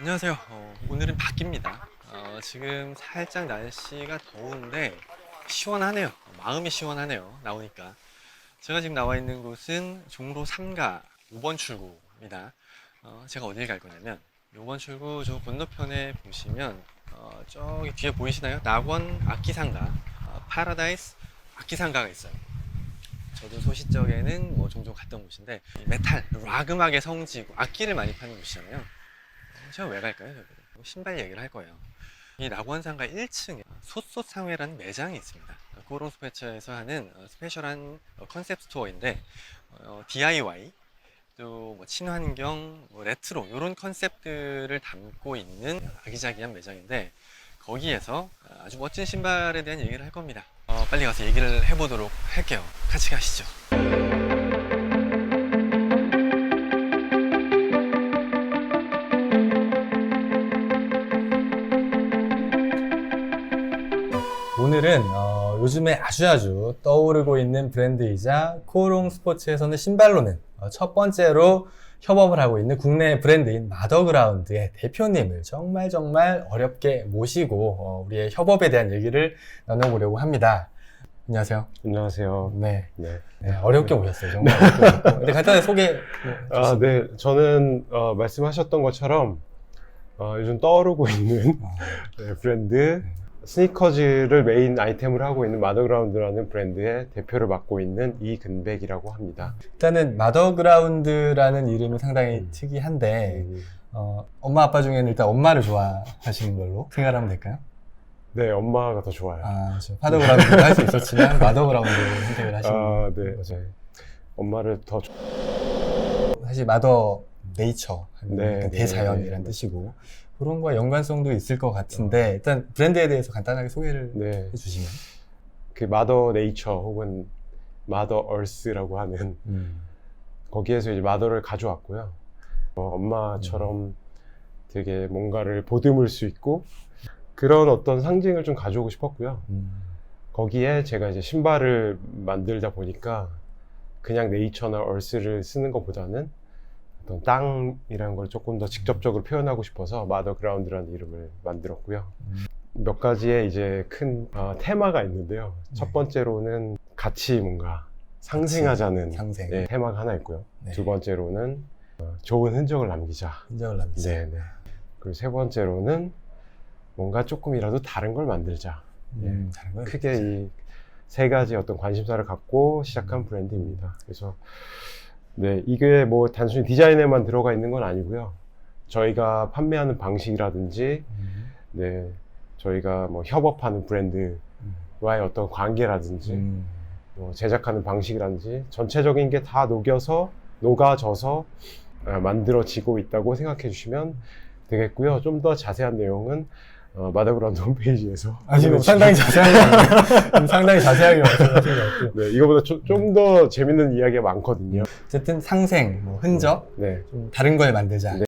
안녕하세요. 어, 오늘은 밖입니다. 어, 지금 살짝 날씨가 더운데 시원하네요. 마음이 시원하네요. 나오니까. 제가 지금 나와 있는 곳은 종로 3가 5번 출구입니다. 어, 제가 어딜 갈 거냐면 5번 출구 저 건너편에 보시면 어, 저기 뒤에 보이시나요? 낙원 악기상가, 어, 파라다이스 악기상가가 있어요. 저도 소시 적에는 뭐 종종 갔던 곳인데 이 메탈, 락 음악의 성지고 악기를 많이 파는 곳이잖아요. 제가 왜 갈까요? 여기를? 신발 얘기를 할 거예요. 이 낙원상가 1층에 솥솥상회라는 매장이 있습니다. 코롱 스페처에서 하는 어, 스페셜한 어, 컨셉 스토어인데 어, DIY 또 뭐 친환경, 뭐 레트로 이런 컨셉들을 담고 있는 아기자기한 매장인데 거기에서 아주 멋진 신발에 대한 얘기를 할 겁니다. 어, 빨리 가서 얘기를 해보도록 할게요. 같이 가시죠. 오늘은 어, 요즘에 아주 아주 떠오르고 있는 브랜드이자 코롱 스포츠에서는 신발로는 어, 첫 번째로 협업을 하고 있는 국내 브랜드인 마더그라운드의 대표님을 정말 정말 어렵게 모시고 어, 우리의 협업에 대한 얘기를 나눠보려고 합니다. 안녕하세요. 안녕하세요. 네, 네. 네, 어렵게 모셨어요. 정말 어렵게 모셨고. 근데 간단히 소개. 네, 아, 네. 저는 어, 말씀하셨던 것처럼 어, 요즘 떠오르고 있는 네, 브랜드 스니커즈를 메인 아이템으로 하고 있는 마더그라운드라는 브랜드의 대표를 맡고 있는 이근백이라고 합니다. 일단은 마더그라운드라는 이름이 상당히 음. 특이한데 음, 어, 엄마 아빠 중에는 일단 엄마를 좋아하시는 걸로 생각하면 될까요? 네, 엄마가 더 좋아요. 아, 저 파더그라운드도 할수 있었지만 마더그라운드를 선택을 하신 아, 네. 거죠. 네. 엄마를 더 좋- 사실 마더 네이처, 네, 그러니까 네, 대자연이라는 네. 뜻이고 그런 거와 연관성도 있을 것 같은데 일단 브랜드에 대해서 간단하게 소개를 네. 해주시면. 그 마더 네이처 혹은 마더 얼스라고 하는 음. 거기에서 이제 마더를 가져왔고요. 어, 엄마처럼 되게 뭔가를 보듬을 수 있고 그런 어떤 상징을 좀 가져오고 싶었고요. 음. 거기에 제가 이제 신발을 만들다 보니까 그냥 네이처나 얼스를 쓰는 것보다는 어떤 땅이라는 걸 조금 더 직접적으로 표현하고 싶어서 마더그라운드라는 이름을 만들었고요. 음. 몇 가지의 이제 큰 어, 테마가 있는데요. 네. 첫 번째로는 같이 뭔가 상생하자는 상생. 네, 테마가 하나 있고요. 네. 두 번째로는 어, 좋은 흔적을 남기자. 흔적을 남기자. 네, 네. 그리고 세 번째로는 뭔가 조금이라도 다른 걸 만들자. 음, 다른 건 크게 이 세 가지 어떤 관심사를 갖고 시작한 브랜드입니다. 그래서 네, 이게 뭐 단순히 디자인에만 들어가 있는 건 아니고요. 저희가 판매하는 방식이라든지 음. 네, 저희가 뭐 협업하는 브랜드와의 어떤 관계라든지 음. 뭐 제작하는 방식이라든지 전체적인 게 다 녹여서 녹아져서 아, 만들어지고 있다고 생각해 주시면 되겠고요. 좀 더 자세한 내용은 어, 마더그라운드 홈페이지에서 아, 지금 상당히 자세하게, 상당히 자세하게 말씀하신 것 같고. 네, 이거보다 좀 더 재밌는 이야기가 많거든요. 어쨌든 상생, 뭐 흔적, 네, 좀 다른 걸 만들자. 네.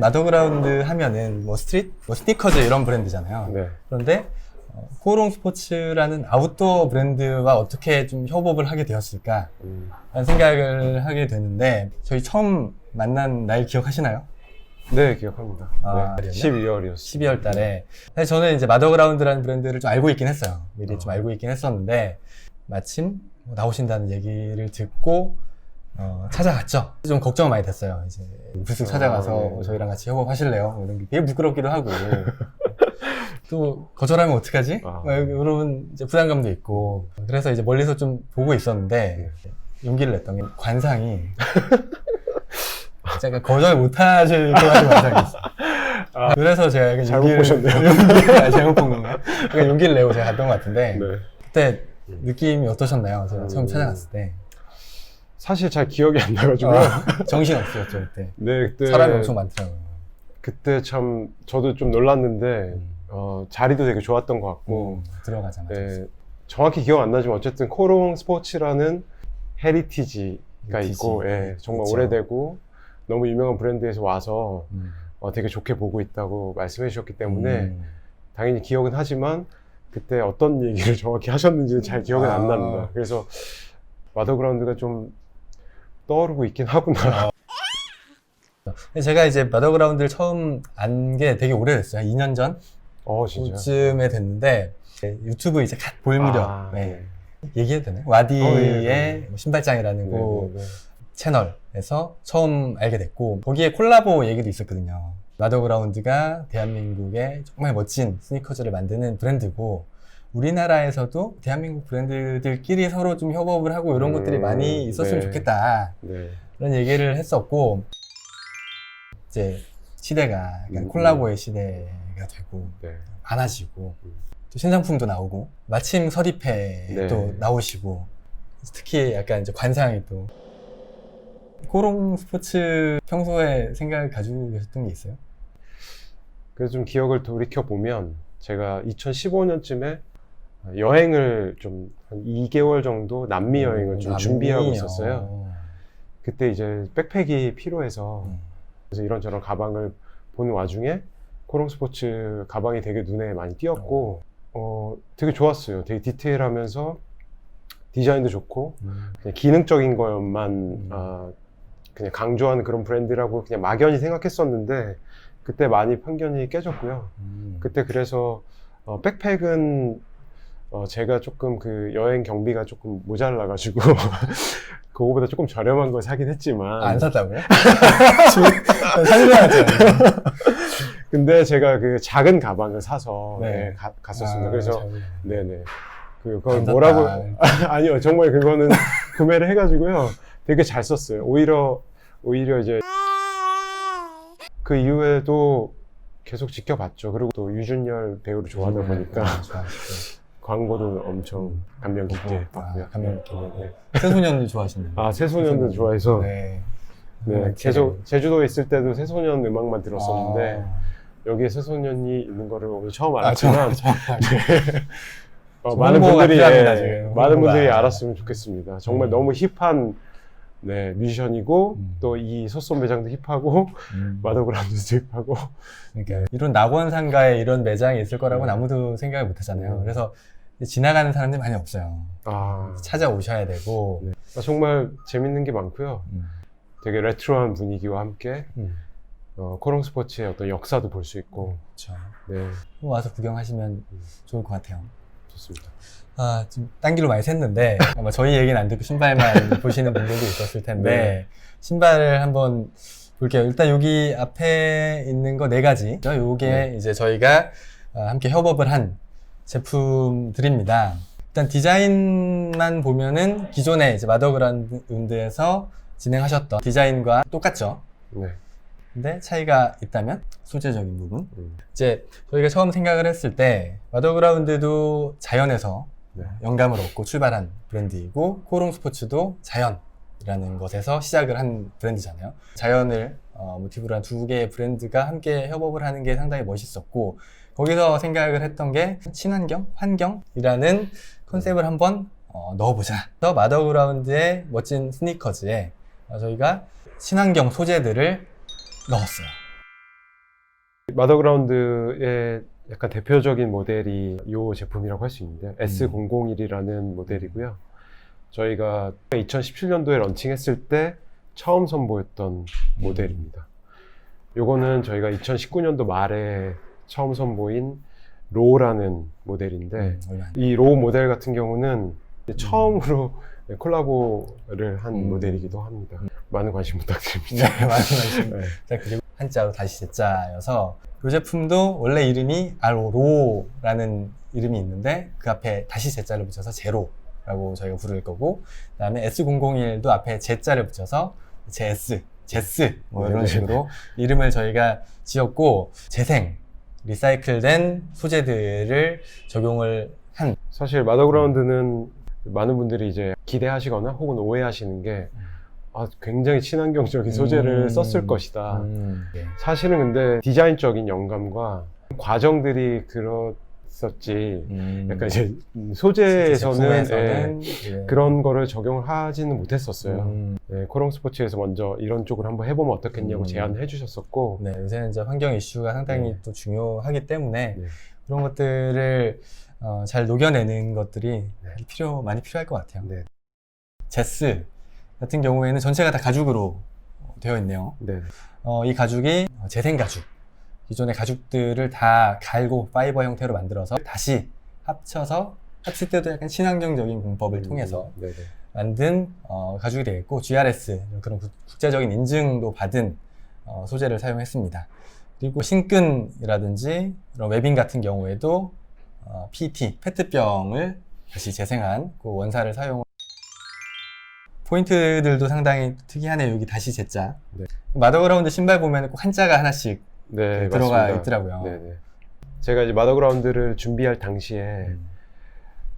마더그라운드 하면은 뭐 스트릿, 뭐 스니커즈 이런 브랜드잖아요. 네, 그런데 어, 코롱 스포츠라는 아웃도어 브랜드와 어떻게 좀 협업을 하게 되었을까 음, 라는 생각을 하게 되는데 저희 처음 만난 날 기억하시나요? 네 기억합니다. 아, 네, 그래요? 12월이었어요. 12월 달에 사실 저는 이제 마더그라운드라는 브랜드를 좀 알고 있긴 했어요. 미리 좀 어. 알고 있긴 했었는데 마침 뭐 나오신다는 얘기를 듣고 어, 찾아갔죠. 좀 걱정 많이 됐어요. 이제 불쑥 찾아가서 어, 네. 저희랑 같이 협업하실래요? 이런 게 되게 부끄럽기도 하고 또 거절하면 어떡하지? 아. 막 이런 이제 부담감도 있고 그래서 이제 멀리서 좀 보고 있었는데 용기를 냈던 게 관상이 제가 거절 못하실 것 같은 관상이 있어요. 아, 그래서 제가 약간 잘못 용기를- 보셨네요. 용기를 아, 잘못 본 건가요? 그러니까 용기를 내고 제가 갔던 것 같은데 네. 그때 느낌이 어떠셨나요? 제가 처음 음. 찾아갔을 때 사실 잘 기억이 안 나가지고요. 아, 정신 없었죠 그때 네, 그때 사람이 엄청 많더라고요. 그때 참 저도 좀 놀랐는데 음. 어, 자리도 되게 좋았던 것 같고 음, 들어가자마자 네, 정확히 기억 안 나지만 어쨌든 코롱 스포츠라는 헤리티지가 헤리티지. 있고 예, 정말 그쵸. 오래되고 너무 유명한 브랜드에서 와서 음. 어, 되게 좋게 보고 있다고 말씀해 주셨기 때문에 음. 당연히 기억은 하지만 그때 어떤 얘기를 정확히 하셨는지는 잘 기억은 안 아. 납니다. 그래서 마더그라운드가 좀 떠오르고 있긴 하구나. 근데 제가 이제 바더그라운드를 처음 안 게 되게 오래됐어요. 2년 전? 어 진짜. 쯤에 됐는데 네, 유튜브 이제 갓 볼 무렵 아, 네. 얘기해도 되나요? 와디의 어, 예, 예. 신발장이라는 네, 그 네, 네. 채널에서 처음 알게 됐고 거기에 콜라보 얘기도 있었거든요. 마더그라운드가 대한민국의 정말 멋진 스니커즈를 만드는 브랜드고 우리나라에서도 대한민국 브랜드들끼리 서로 좀 협업을 하고 이런 음, 것들이 많이 있었으면 네. 좋겠다 네. 그런 얘기를 했었고 이제 시대가 약간 음, 콜라보의 시대가 되고 네. 많아지고 음. 또 신상품도 나오고 마침 서리페 네. 또 나오시고 특히 약간 이제 관상이 또 코롱 스포츠 평소에 생각을 가지고 계셨던 게 있어요? 그래서 좀 기억을 돌이켜 보면 제가 2015년쯤에 여행을 좀 한 2개월 정도 남미 여행을 좀 음, 준비하고 남미요. 있었어요. 그때 이제 백팩이 필요해서 음. 그래서 이런저런 가방을 보는 와중에 코롱 스포츠 가방이 되게 눈에 많이 띄었고 어 되게 좋았어요. 되게 디테일하면서 디자인도 좋고 음. 그냥 기능적인 것만 음. 아, 그냥 강조하는 그런 브랜드라고 그냥 막연히 생각했었는데 그때 많이 편견이 깨졌고요. 음. 그때 그래서 어, 백팩은 어, 제가 조금 그 여행 경비가 조금 모자라가지고 그거보다 조금 저렴한 걸 사긴 했지만 아, 안 샀다고요? 상대하죠. 근데 제가 그 작은 가방을 사서 네. 네, 가, 갔었습니다. 그래서 아, 네네 그 샀다. 뭐라고 아니요 정말 그거는 구매를 해가지고요 되게 잘 썼어요. 오히려 오히려 이제 그 이후에도 계속 지켜봤죠. 그리고 또 유준열 배우를 좋아하다 보니까 아. 광고도 엄청 감명 깊게 아, 봤고요. 감명 깊게. 네. 새소년도 좋아하시는 아 새소년도 좋아해서 네, 네. 음, 계속 제주도에 있을 때도 새소년 음악만 들었었는데 아. 여기에 새소년이 있는 거를 오늘 처음 아, 저- 알았지만 저- 어, 좀 많은 분들이 필요합니다, 예. 많은. 분들이 알았으면 좋겠습니다. 정말 음. 너무 힙한 네, 뮤지션이고 음. 또이 소속 매장도 힙하고 음. 마더그라운드도 힙하고 그러니까 이런 낙원 상가에 이런 매장이 있을 거라고는 아무도 생각을 못 하잖아요. 음. 그래서 지나가는 사람들이 많이 없어요. 아, 찾아오셔야 되고. 네. 아, 정말 재밌는 게 많고요. 음. 되게 레트로한 분위기와 함께 음. 어, 코롱 스포츠의 어떤 역사도 볼 수 있고 그렇죠. 네 와서 구경하시면 좋을 것 같아요. 좋습니다. 아, 좀딴 길로 많이 샜는데 아마 저희 얘기는 안 듣고 신발만 보시는 분들도 있었을 텐데 네. 신발을 한번 볼게요. 일단 여기 앞에 있는 거 네 가지. 요게 네. 이제 저희가 아, 함께 협업을 한 제품들입니다. 일단 디자인만 보면은 기존에 이제 마더그라운드에서 진행하셨던 디자인과 똑같죠. 네. 근데 차이가 있다면 소재적인 부분. 음, 이제 저희가 처음 생각을 했을 때 마더그라운드도 자연에서 네. 영감을 얻고 출발한 브랜드이고 코롱 스포츠도 자연이라는 것에서 시작을 한 브랜드잖아요. 자연을 어, 모티브로 한 두 개의 브랜드가 함께 협업을 하는 게 상당히 멋있었고 거기서 생각을 했던 게 친환경, 환경이라는 컨셉을 한번 어, 넣어보자. 그래서 마더그라운드의 멋진 스니커즈에 어, 저희가 친환경 소재들을 넣었어요. 마더그라운드의 약간 대표적인 모델이 이 제품이라고 할 수 있는데 음. S001이라는 모델이고요. 저희가 2017년도에 런칭했을 때 처음 선보였던 모델입니다. 요거는 저희가 2019년도 말에 처음 선보인 로라는 모델인데 음, 얼마 안이로 모델 같은 경우는 처음으로 콜라보를 한 음. 모델이기도 합니다. 많은 관심 부탁드립니다. 네, 말씀하신 네. 자, 그리고 한자로 다시 제자여서 이 제품도 원래 이름이 RO라는 이름이 있는데 그 앞에 다시 제자를 붙여서 제로라고 저희가 부를 거고 그다음에 S001도 앞에 제자를 붙여서 제스, 제스 뭐 이런 네네. 식으로 이름을 저희가 지었고 재생, 리사이클된 소재들을 적용을 한 사실 마더그라운드는 많은 분들이 이제 기대하시거나 혹은 오해하시는 게 아, 굉장히 친환경적인 소재를 음. 썼을 것이다. 음, 네. 사실은 근데 디자인적인 영감과 과정들이 그렇었지. 음, 약간 이제 소재에서는 예, 예. 그런 거를 적용을 하지는 못했었어요. 음, 네, 코롱 스포츠에서 먼저 이런 쪽으로 한번 해보면 어떻겠냐고 음. 제안을 해주셨었고, 네, 요새는 이제 환경 이슈가 상당히 네. 또 중요하기 때문에 네. 그런 것들을 어, 잘 녹여내는 것들이 네. 필요 많이 필요할 것 같아요. 네. 제스 같은 경우에는 전체가 다 가죽으로 되어 있네요. 네. 어, 이 가죽이 재생 가죽. 기존의 가죽들을 다 갈고 파이버 형태로 만들어서 다시 합쳐서 합칠 때도 약간 친환경적인 공법을 통해서 네, 네. 만든 어, 가죽이 되겠고 GRS 그런 국- 국제적인 인증도 받은 어, 소재를 사용했습니다. 그리고 신끈이라든지 이런 웨빙 같은 경우에도 어, PT 페트병을 다시 재생한 그 원사를 사용. 포인트들도 상당히 특이하네요. 여기 다시 제자. 네. 마더그라운드 신발 보면 꼭 한자가 하나씩 네, 들어가 맞습니다. 있더라고요. 네, 네. 제가 이제 마더그라운드를 준비할 당시에 음.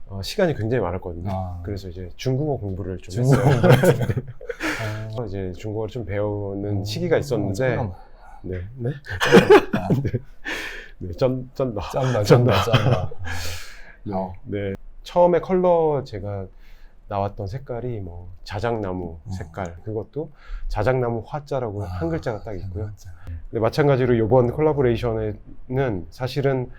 어, 시간이 굉장히 많았거든요. 아. 그래서 이제 중국어 공부를 좀 중국어 했어요. 어, 이제 중국어를 좀 배우는 어, 시기가 있었는데, 잠깐만. 네, 네, 아, 네, 쩐, 쩐다. 쩐다, 쩐다. 쩐다, 쩐다. 네, 어. 네. 처음에 컬러 제가 나왔던 색깔이 뭐 자작나무 어. 색깔 그것도 자작나무 화자라고 아, 한 글자가 딱 있고요. 근데 마찬가지로 이번 콜라보레이션에는 사실은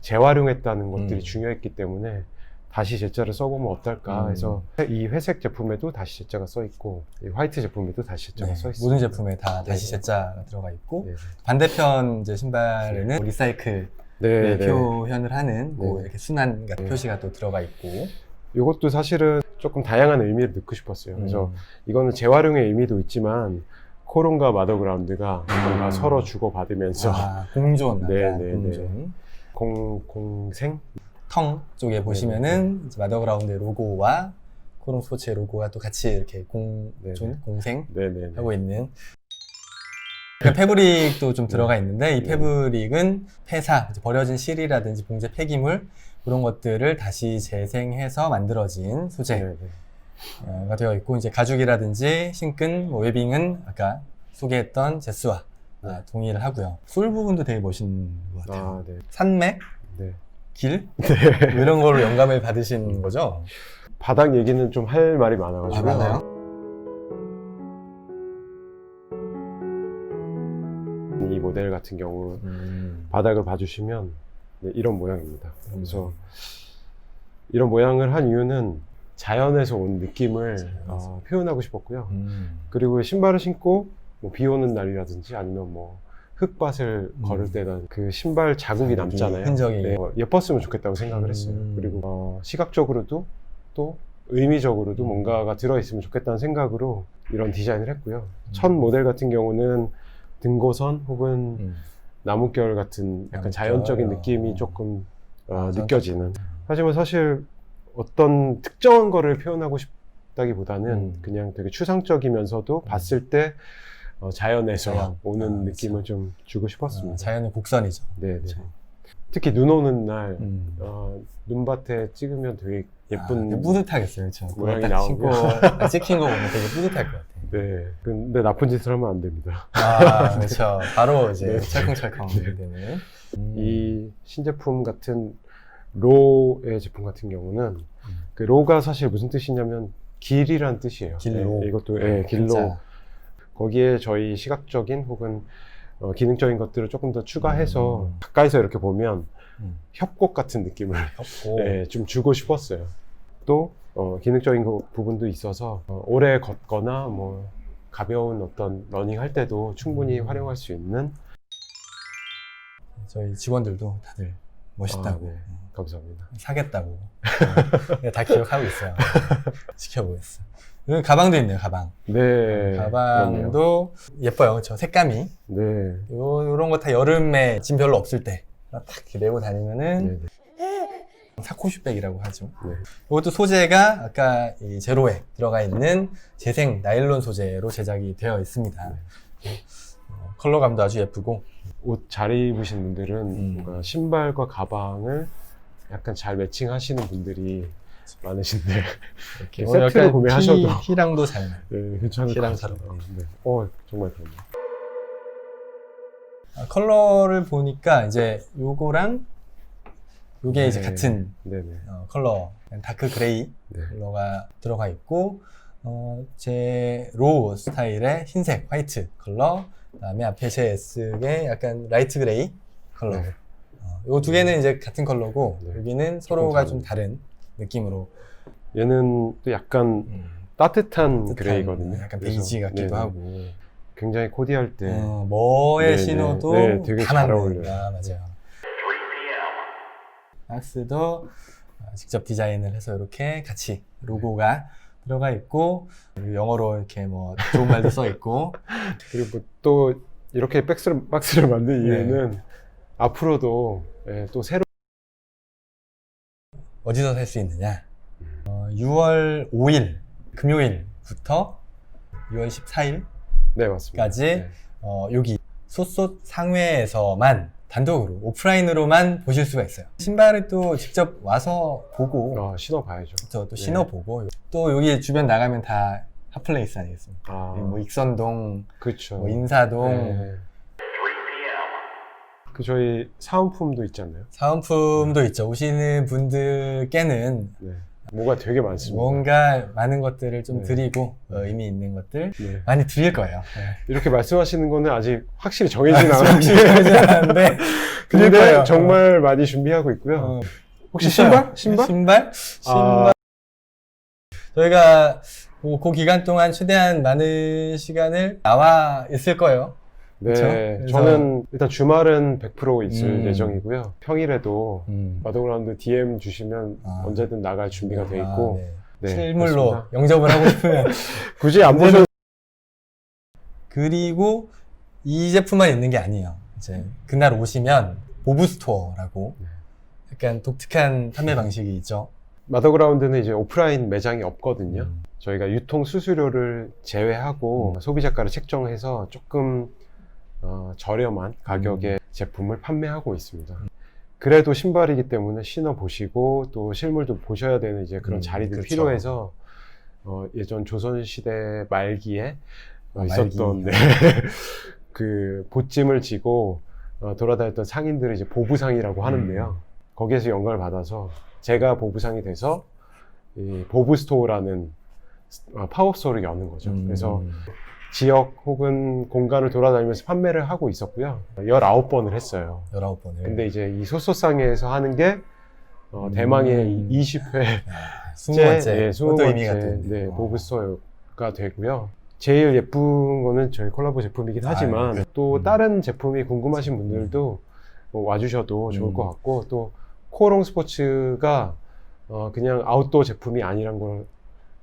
재활용했다는 것들이 음. 중요했기 때문에 다시 제자를 써보면 어떨까 음. 해서 이 회색 제품에도 다시 제자가 써 있고 이 화이트 제품에도 다시 제자가 네, 써 있습니다. 모든 제품에 다 다시 네. 제자가 들어가 있고 네, 반대편 이제 신발에는 리사이클 네, 네. 표현을 하는 뭐 네. 이렇게 순환 네. 표시가 또 들어가 있고 이것도 사실은 조금 다양한 의미를 넣고 싶었어요. 그래서 음. 이거는 재활용의 의미도 있지만 코론과 마더그라운드가 뭔가 음. 서로 주고받으면서 아, 공존, 네, 네, 네. 공존. 공, 공생? 텅 쪽에 네, 보시면은 이제 마더그라운드의 로고와 코롱 스포츠의 로고가 또 같이 이렇게 공존, 네, 네. 공생 네네. 하고 있는 그러니까 패브릭도 좀 들어가 있는데 이 네. 패브릭은 폐사, 버려진 실이라든지 봉제 폐기물 그런 것들을 다시 재생해서 만들어진 소재가 네네. 되어 있고 이제 가죽이라든지 신끈, 뭐 웨빙은 아까 소개했던 제스와 네. 아, 동의를 하고요. 솔 부분도 되게 멋있는 것 같아요. 아, 네. 산맥, 네. 길 뭐 이런 걸로 영감을 받으신 거죠? 바닥 얘기는 좀 할 말이 많아가지고. 아, 맞나요? 이 모델 같은 경우 음. 바닥을 봐주시면 네, 이런 모양입니다. 그래서 이런 모양을 한 이유는 자연에서 온 느낌을. 어, 표현하고 싶었고요. 음. 그리고 신발을 신고 뭐 비 오는 날이라든지 아니면 뭐 흙밭을 음. 걸을 때는 그 신발 자국이 남잖아요. 흔적이. 네, 어, 예뻤으면 좋겠다고 생각을 했어요. 음. 그리고 어, 시각적으로도 또 의미적으로도 음. 뭔가가 들어있으면 좋겠다는 생각으로 이런 디자인을 했고요. 첫 음. 모델 같은 경우는 등고선 혹은 음. 나뭇결 같은 약간 나뭇결, 자연적인 어. 느낌이 조금 어, 아, 느껴지는. 하지만 사실 어떤 특정한 거를 표현하고 싶다기보다는 음. 그냥 되게 추상적이면서도 봤을 때 어, 자연에서 자연. 오는 아, 느낌을. 좀 주고 아, 싶었습니다. 자연의 곡선이죠. 네, 네. 그렇죠. 특히 눈 오는 날 음. 어, 눈밭에 찍으면 되게 아, 예쁜 되게 뿌듯하겠어요, 그렇죠. 모양이 딱 찍힌 거 보면 되게 뿌듯할 것 같아요. 네. 근데 나쁜 짓을 하면 안 됩니다. 아, 그렇죠. 바로 이제 네. 찰컹찰컹 네. 되는. 음. 이 신제품 같은 로의 제품 같은 경우는 그 로가 사실 무슨 뜻이냐면 길이란 뜻이에요. 길로. 네, 이것도 예, 길로 진짜. 거기에 저희 시각적인 혹은 어, 기능적인 것들을 조금 더 추가해서 음. 가까이서 이렇게 보면 음. 협곡 같은 느낌을 협고. 예, 좀 주고 싶었어요. 또 어, 기능적인 거- 부분도 있어서 어, 오래 걷거나 뭐 가벼운 어떤 러닝 할 때도 충분히 음. 활용할 수 있는 저희 직원들도 다들 멋있다고. 아, 네. 감사합니다. 사겠다고. 네, 다 기억하고 있어요. 지켜보겠어. 여기 가방도 있네요, 가방. 네. 가방도 예뻐요, 그렇죠? 색감이. 네. 요, 요런 거 다 여름에 짐 별로 없을 때. 딱 이렇게 메고 다니면은 네. 사코슈백이라고 하죠. 네. 이것도 소재가 아까 이 제로에 들어가 있는 재생 나일론 소재로 제작이 되어 있습니다. 어, 컬러감도 아주 예쁘고 옷 잘 입으신 분들은 음. 뭔가 신발과 가방을 약간 잘 매칭하시는 분들이 많으신데 이렇게 세트로 약간 구매하셔도. 티, 티랑도 잘 맞. 네, 괜찮을 것 티랑 잘 같아요. 네. 어, 정말 그렇네요. 아, 컬러를 보니까 이제 요거랑 요게 이제 네. 같은 네네. 어, 컬러 다크 그레이 네. 컬러가 들어가 있고 어, 제 로우 스타일의 흰색 화이트 컬러 그다음에 앞에 제 S의 약간 라이트 그레이 컬러 네. 어, 요두 개는 이제 같은 컬러고 네. 여기는 서로가 좀 다른 느낌으로 얘는 또 약간 음, 따뜻한, 따뜻한, 그레이거든요. 약간 그래서, 베이지 같기도 네네. 하고 굉장히 코디할 때 어, 뭐에 네, 신어도 네, 네, 되게 다 잘 맞는. 어울려요. 아, 맞아요. 박스도 어, 직접 디자인을 해서 이렇게 같이 로고가 들어가 있고 영어로 이렇게 뭐 좋은 말도 써 있고 그리고 또 이렇게 박스를, 박스를 만든 네. 이유는 앞으로도 예, 또 새로 어디서 살 수 있느냐? 어, 6월 5일 금요일부터 6월 14일 네 맞습니다. 까지 네. 어, 여기 솥솥 상회에서만 단독으로 오프라인으로만 보실 수가 있어요. 신발을 또 직접 와서 보고 아, 신어봐야죠. 저또 네. 신어보고 또 여기 주변 나가면 다 핫플레이스 아니겠습니까? 아, 뭐 익선동, 그렇죠. 뭐 인사동 네. 그 저희 사은품도 있잖아요. 사은품도 있죠. 오시는 분들께는 네. 뭐가 되게 많습니다. 뭔가 많은 것들을 좀 네. 드리고 어, 의미 있는 것들 네. 많이 드릴 거예요. 이렇게 말씀하시는 거는 아직 확실히 않았는데 확실하지 않은데 드릴 근데 거예요. 정말 많이 준비하고 있고요. 어, 혹시 있어요. 신발? 신발? 신발? 신발. 아. 저희가 그, 그 기간 동안 최대한 많은 시간을 나와 있을 거예요. 네. 그쵸? 저는 일단 주말은 100% 있을 음. 예정이고요. 평일에도 음. 마더그라운드 DM 주시면 아. 언제든 나갈 준비가 돼 아, 있고 네. 네, 실물로 그렇습니다. 영접을 하고 싶으면 굳이 안 보셔도 그리고 이 제품만 있는 게 아니에요. 이제 그날 오시면 보브 스토어라고 네. 약간 독특한 판매 방식이 있죠. 마더그라운드는 이제 오프라인 매장이 없거든요. 음. 저희가 유통 수수료를 제외하고 소비자가를 책정해서 조금 어, 저렴한 가격의 제품을 판매하고 있습니다. 그래도 신발이기 때문에 신어 보시고 또 실물도 보셔야 되는 이제 그런 음, 자리들이 그렇죠. 필요해서 어, 예전 조선 시대 말기에 어, 아, 있었던. 네. 그 보찜을 지고 어, 돌아다녔던 상인들을 이제 보부상이라고 음. 하는데요. 거기에서 영감을 받아서 제가 보부상이 돼서 이 보브스토어라는 어, 파업소를 여는 거죠. 음. 그래서 지역 혹은 공간을 돌아다니면서 판매를 하고 있었고요. 19번을 했어요. 19번을. 근데 이제 이 소소상에서 하는 게 어, 음. 대망의 20회 20번째. 예, 그것도 20번째 의미가 또 있네요. 네, 어. 보브스토어가 되고요. 제일 예쁜 거는 저희 콜라보 제품이긴 아, 하지만 네. 또 음. 다른 제품이 궁금하신 분들도 뭐 와주셔도 좋을 음. 것 같고 또 코롱 스포츠가 어, 그냥 아웃도어 제품이 아니란 걸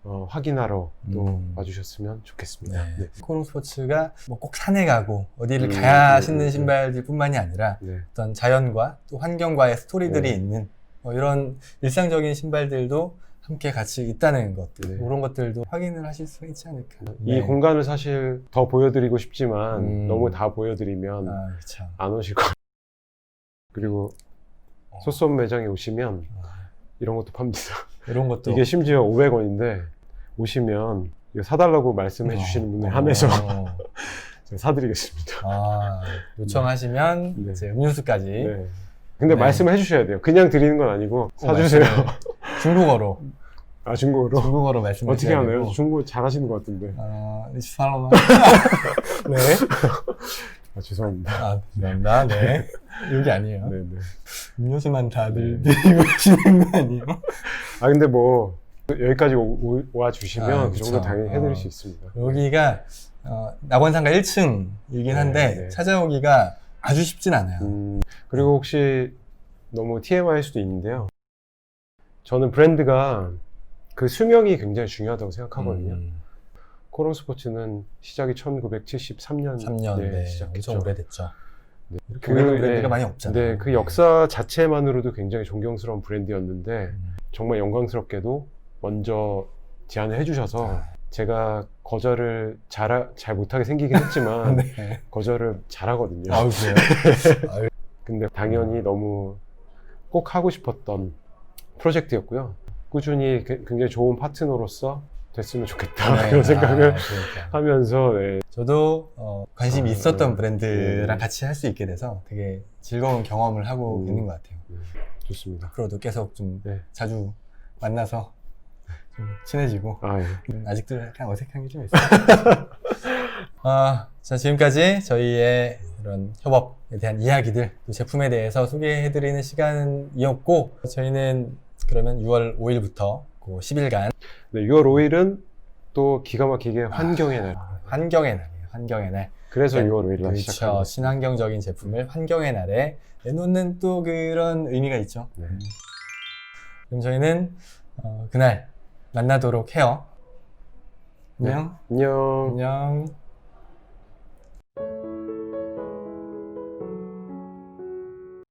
어, 확인하러 또 음. 와주셨으면 좋겠습니다. 네. 네. 코롱 스포츠가 뭐 꼭 산에 가고 어디를 음, 가야 음, 신는 음, 신발들뿐만이 아니라 네. 어떤 자연과 또 환경과의 스토리들이 네. 있는 뭐 이런 일상적인 신발들도 함께 같이 있다는 것들 네. 그런 것들도 확인을 하실 수 있지 않을까. 이 네. 공간을 사실 더 보여드리고 싶지만 음. 너무 다 보여드리면 아. 안 오실 것 같아요. 그리고 어. 소소한 매장에 오시면 어, 이런 것도 팝니다. 이런 것도 이게 심지어 500원인데 오시면 이거 사달라고 말씀해 주시는 분에 어, 한해서 어, 제가 사드리겠습니다. 아, 요청하시면 네. 이제 음료수까지 네. 근데 네. 말씀해 주셔야 돼요. 그냥 드리는 건 아니고 꼭 사주세요. 중국어로 아 중국어로 중국어로 말씀해 어떻게 하나요? 중국어 잘하시는 것 같은데. 어, 이스파로만 네. 아, 죄송합니다. 아, 죄송합니다. 네. 여기 아니에요. 네, 네. 음료수만 다들 네. 드리고 계시는 거 아니에요? 아 근데 뭐 여기까지 오- 와 주시면 아, 그 정도. 당연히 해드릴 어. 수 있습니다. 여기가 어, 낙원상가 1층이긴 한데 네, 네. 찾아오기가 아주 쉽진 않아요. 음, 그리고 혹시 너무 TMI일 수도 있는데요. 저는 브랜드가 그 수명이 굉장히 중요하다고 생각하거든요. 음, 코롱 스포츠는 시작이 1973년 3년 네, 네, 시작했죠. 엄청 오래됐죠. 네. 이렇게 오래된 브랜드가 네, 많이 없잖아요. 네, 그 역사 자체만으로도 굉장히 존경스러운 브랜드였는데 음. 정말 영광스럽게도 먼저 제안을 해주셔서 아, 제가 거절을 잘, 잘 못하게 생기긴 했지만 네. 거절을 잘하거든요. 아우 그래요? 근데 당연히 너무 꼭 하고 싶었던 프로젝트였고요. 꾸준히 게- 굉장히 좋은 파트너로서 됐으면 좋겠다 네. 그런 생각을 아, 그러니까. 하면서 네. 저도 어, 관심이 아, 있었던 네. 브랜드랑 네. 같이 할 수 있게 돼서 되게 즐거운 경험을 하고 음. 있는 것 같아요. 좋습니다. 앞으로도 계속 좀 네. 자주 만나서 좀 친해지고 아, 예. 음, 아직도 약간 어색한 게 좀 있어요. 아, 자, 지금까지 저희의 이런 협업에 대한 이야기들, 또 제품에 대해서 소개해드리는 시간이었고, 저희는 그러면 6월 5일부터 그 10일간 네, 6월 5일은 또 기가 막히게 환경의 날. 환경의 날이에요. 환경의 날. 그래서 네, 6월 5일 날 시작한 그렇죠. 거. 친환경적인 제품을 환경의 날에 내놓는 또 그런 의미가 있죠. 네. 그럼 저희는 어, 그날 만나도록 해요. 안녕. 안녕. 안녕.